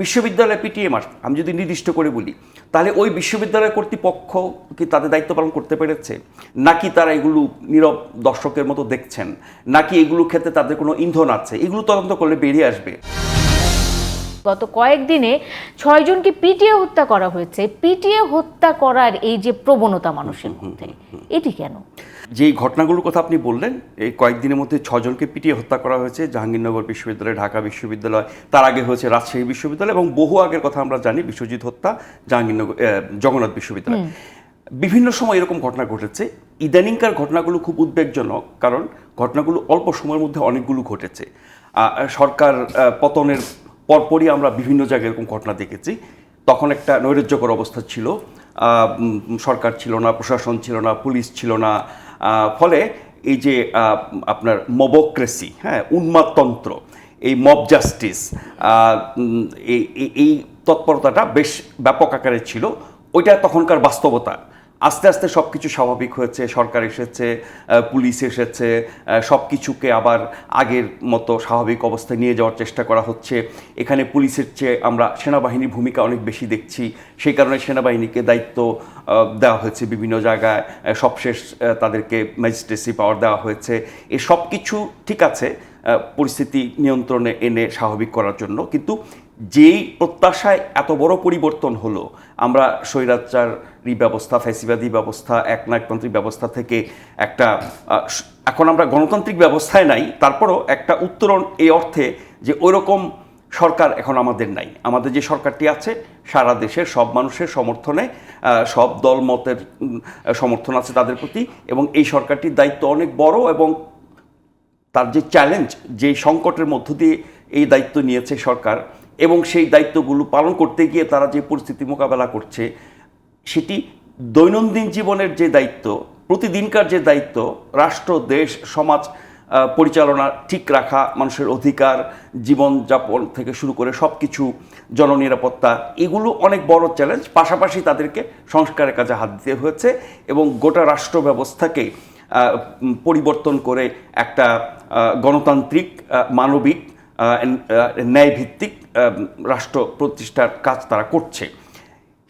বিশ্ববিদ্যালয় পিটিএ মাস, আমি যদি নির্দিষ্ট করে বলি, তাহলে ওই বিশ্ববিদ্যালয় কর্তৃপক্ষ কি তাদের দায়িত্ব পালন করতে পেরেছে? নাকি তারা এগুলো নীরব দর্শকের মতো দেখছেন? নাকি এগুলো ক্ষেত্রে তাদের কোনো ইন্ধন আছে? এগুলো তদন্ত করলে বেরিয়ে আসবে। গত কয়েকদিনে ছয়জনকে পিটিয়ে হত্যা করা হয়েছে। পিটিয়ে হত্যা করার এই যে প্রবণতা মানুষের মধ্যে এটি কেন? যেই ঘটনাগুলোর কথা আপনি বললেন এই কয়েকদিনের মধ্যে ছজনকে পিটিয়ে হত্যা করা হয়েছে জাহাঙ্গীরনগর বিশ্ববিদ্যালয় ঢাকা বিশ্ববিদ্যালয় তার আগে হয়েছে রাজশাহী বিশ্ববিদ্যালয় এবং বহু আগের কথা আমরা জানি বিশ্বজিৎ হত্যা জাহাঙ্গীরনগর জগন্নাথ বিশ্ববিদ্যালয়। বিভিন্ন সময় এরকম ঘটনা ঘটেছে। ইদানিংকার ঘটনাগুলো খুব উদ্বেগজনক কারণ ঘটনাগুলো অল্প সময়ের মধ্যে অনেকগুলো ঘটেছে। সরকার পতনের পরপরই আমরা বিভিন্ন জায়গায় এরকম ঘটনা দেখেছি। তখন একটা নৈরাজ্যকর অবস্থা ছিল। সরকার ছিল না, প্রশাসন ছিল না, পুলিশ ছিল না। ফলে এই যে আপনার মবক্রেসি হ্যাঁ উন্মাদতন্ত্র, এই মব জাস্টিস এই তৎপরতাটা বেশ ব্যাপক আকারে ছিল। ওইটা তখনকার বাস্তবতা। আস্তে আস্তে সব কিছু স্বাভাবিক হয়েছে, সরকার এসেছে পুলিশ এসেছে সব কিছুকে আবার আগের মতো স্বাভাবিক অবস্থায় নিয়ে যাওয়ার চেষ্টা করা হচ্ছে। এখানে পুলিশের চেয়ে আমরা সেনাবাহিনীর ভূমিকা অনেক বেশি দেখছি। সেই কারণে সেনাবাহিনীকে দায়িত্ব দেওয়া হয়েছে বিভিন্ন জায়গায়। সবশেষ তাদেরকে ম্যাজিস্ট্রেসি পাওয়ার দেওয়া হয়েছে। এ সব কিছু ঠিক আছে পরিস্থিতি নিয়ন্ত্রণে এনে স্বাভাবিক করার জন্য। কিন্তু যেই প্রত্যাশায় এত বড় পরিবর্তন হলো, আমরা স্বৈরাচারী ব্যবস্থা, ফ্যাসিবাদী ব্যবস্থা, একনায়কতান্ত্রিক ব্যবস্থা থেকে একটা এখন আমরা গণতান্ত্রিক ব্যবস্থায় নাই, তারপরও একটা উত্তরণ এই অর্থে যে ওইরকম সরকার এখন আমাদের নাই। আমাদের যে সরকারটি আছে, সারা দেশের সব মানুষের সমর্থনে সব দল মতের সমর্থন আছে তাদের প্রতি এবং এই সরকারটির দায়িত্ব অনেক বড় এবং তার যে চ্যালেঞ্জ যে সংকটের মধ্য দিয়ে এই দায়িত্ব নিয়েছে সরকার এবং সেই দায়িত্বগুলো পালন করতে গিয়ে তারা যে পরিস্থিতি মোকাবেলা করছে, সেটি দৈনন্দিন জীবনের যে দায়িত্ব, প্রতিদিনকার যে দায়িত্ব, রাষ্ট্র, দেশ, সমাজ পরিচালনা ঠিক রাখা, মানুষের অধিকার, জীবনযাপন থেকে শুরু করে সব কিছু জননিরাপত্তা, এগুলো অনেক বড় চ্যালেঞ্জ পাশাপাশি তাদেরকে সংস্কারের কাজে হাত দিতে হয়েছে এবং গোটা রাষ্ট্র ব্যবস্থাকে পরিবর্তন করে একটা গণতান্ত্রিক মানবিক ন্যায়ভিত্তিক রাষ্ট্র প্রতিষ্ঠার কাজ তারা করছে।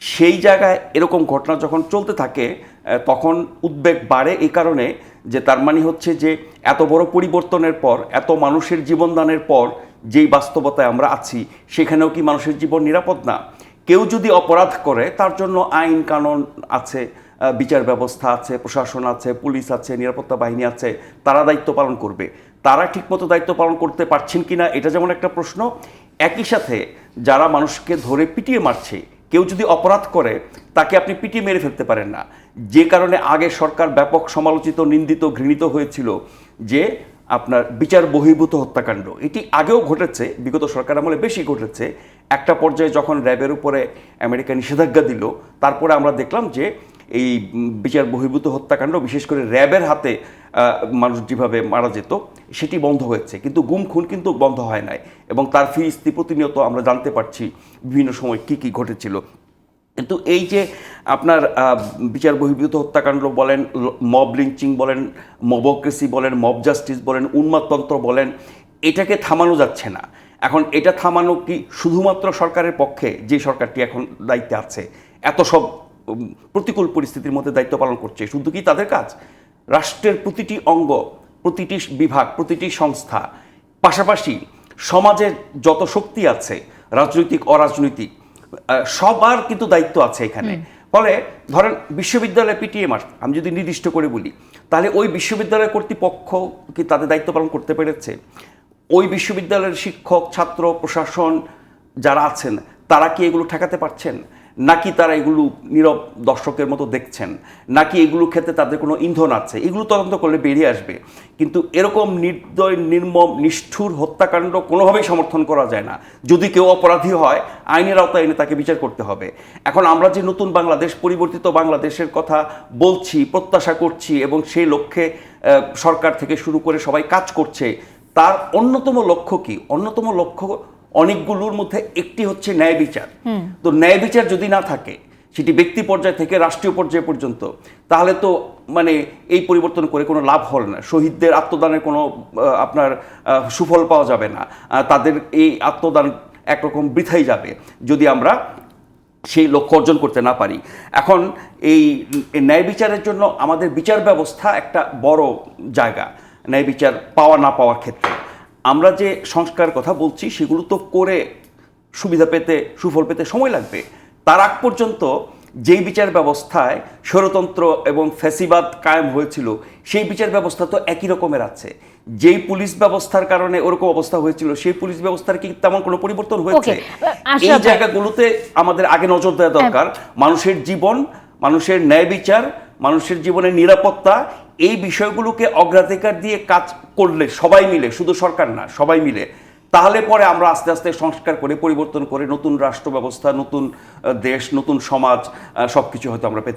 সেই জায়গায় এরকম ঘটনা যখন চলতে থাকে তখন উদ্বেগ বাড়ে এই কারণে যে তার মানে হচ্ছে যে এত বড় পরিবর্তনের পর, এত মানুষের জীবনদানের পর যেই বাস্তবতায় আমরা আছি, সেখানেও কি মানুষের জীবন নিরাপদ না? কেউ যদি অপরাধ করে, তার জন্য আইন কানুন আছে বিচার ব্যবস্থা আছে, প্রশাসন আছে, পুলিশ আছে, নিরাপত্তা বাহিনী আছে, তারা দায়িত্ব পালন করবে। তারা ঠিকমতো দায়িত্ব পালন করতে পারছেন কিনা, এটা যেমন একটা প্রশ্ন, একই সাথে যারা মানুষকে ধরে পিটিয়ে মারছে, কেউ যদি অপরাধ করে, তাকে আপনি পিটিয়ে মেরে ফেলতে পারেন না। যে কারণে আগে সরকার ব্যাপক সমালোচিত, নিন্দিত, ঘৃণিত হয়েছিল যে আপনার বিচার বহির্ভূত হত্যাকাণ্ড। এটি আগেও ঘটেছে, বিগত সরকার আমলে বেশি ঘটেছে। একটা পর্যায়ে যখন র্যাবের উপরে আমেরিকা নিষেধাজ্ঞা দিল, তারপরে আমরা দেখলাম যে এই বিচার বহির্ভূত হত্যাকাণ্ড, বিশেষ করে র্যাবের হাতে মানুষ যেভাবে মারা যেত, সেটি বন্ধ হয়েছে। কিন্তু গুম খুন কিন্তু বন্ধ হয় নাই। এবং তার ফিরিস্তি প্রতিনিয়ত আমরা জানতে পারছি বিভিন্ন সময় কি কি ঘটেছিল। কিন্তু এই যে আপনার বিচার বহির্ভূত হত্যাকাণ্ড বলেন, মব লিঞ্চিং বলেন, মবক্রেসি বলেন, মব জাস্টিস বলেন উন্মাদতন্ত্র বলেন, এটাকে থামানো যাচ্ছে না। এখন এটা থামানো কি শুধুমাত্র সরকারের পক্ষে, যে সরকারটি এখন দায়িত্বে আছে? এত সব প্রতিকূল পরিস্থিতির মধ্যে দায়িত্ব পালন করছে। শুধু কি তাদের কাজ? রাষ্ট্রের প্রতিটি অঙ্গ প্রতিটি বিভাগ প্রতিটি সংস্থা পাশাপাশি সমাজের যত শক্তি আছে রাজনৈতিক অরাজনৈতিক সবার কিন্তু দায়িত্ব আছে এখানে। ফলে ধরেন বিশ্ববিদ্যালয় পিটিএম মাস আমি যদি নির্দিষ্ট করে বলি তাহলে ওই বিশ্ববিদ্যালয় কর্তৃপক্ষ কি তাদের দায়িত্ব পালন করতে পেরেছে? ওই বিশ্ববিদ্যালয়ের শিক্ষক ছাত্র প্রশাসন যারা আছেন তারা কি এগুলো ঠেকাতে পারছেন? নাকি তারা এগুলো নীরব দর্শকের মতো দেখছেন? নাকি এগুলো ক্ষেত্রে তাদের কোনো ইন্ধন আছে? এগুলো তদন্ত করলে বেরিয়ে আসবে। কিন্তু এরকম নির্দয়, নির্মম, নিষ্ঠুর হত্যাকাণ্ড কোনোভাবেই সমর্থন করা যায় না। যদি কেউ অপরাধী হয়, আইনের আওতায় এনে তাকে বিচার করতে হবে। এখন আমরা যে নতুন বাংলাদেশ, পরিবর্তিত বাংলাদেশের কথা বলছি, প্রত্যাশা করছি এবং সেই লক্ষ্যে সরকার থেকে শুরু করে সবাই কাজ করছে, তার অন্যতম লক্ষ্য কি? অন্যতম লক্ষ্য অনেকগুলোর মধ্যে একটি হচ্ছে ন্যায় বিচার। তো ন্যায় বিচার যদি না থাকে সেটি ব্যক্তি পর্যায় থেকে রাষ্ট্রীয় পর্যায় পর্যন্ত তাহলে তো মানে এই পরিবর্তন করে কোনো লাভ হল না। শহীদদের আত্মদানের কোনো আপনার সুফল পাওয়া যাবে না। তাদের এই আত্মদান একরকম বৃথাই যাবে যদি আমরা সেই লক্ষ্য অর্জন করতে না পারি। এখন এই ন্যায় বিচারের জন্য আমাদের বিচার ব্যবস্থা একটা বড় জায়গা। ন্যায় বিচার পাওয়া না পাওয়ার ক্ষেত্রে। আমরা যে সংস্কার কথা বলছি সেগুলো তো করে সুবিধা পেতে সুফল পেতে সময় লাগবে। তার আগ পর্যন্ত যেই বিচার ব্যবস্থায় স্বরতন্ত্র এবং ফ্যাসিবাদ কায়েম হয়েছিল সেই বিচার ব্যবস্থা তো একই রকমের আছে। যেই পুলিশ ব্যবস্থার কারণে ওরকম অবস্থা হয়েছিল সেই পুলিশ ব্যবস্থার কি তেমন কোনো পরিবর্তন হয়েছে? এই জায়গাগুলোতে আমাদের আগে নজর দেওয়া দরকার। মানুষের জীবন মানুষের ন্যায় বিচার মানুষের জীবনের নিরাপত্তা এই বিষয়গুলোকে অগ্রাধিকার দিয়ে কাজ করলে সবাই মিলে, শুধু সরকার না, সবাই মিলে, তাহলে পরে আমরা আস্তে আস্তে সংস্কার করে, পরিবর্তন করে, নতুন রাষ্ট্র ব্যবস্থা নতুন দেশ, নতুন সমাজ সব কিছু হয়তো আমরা পেতে পারি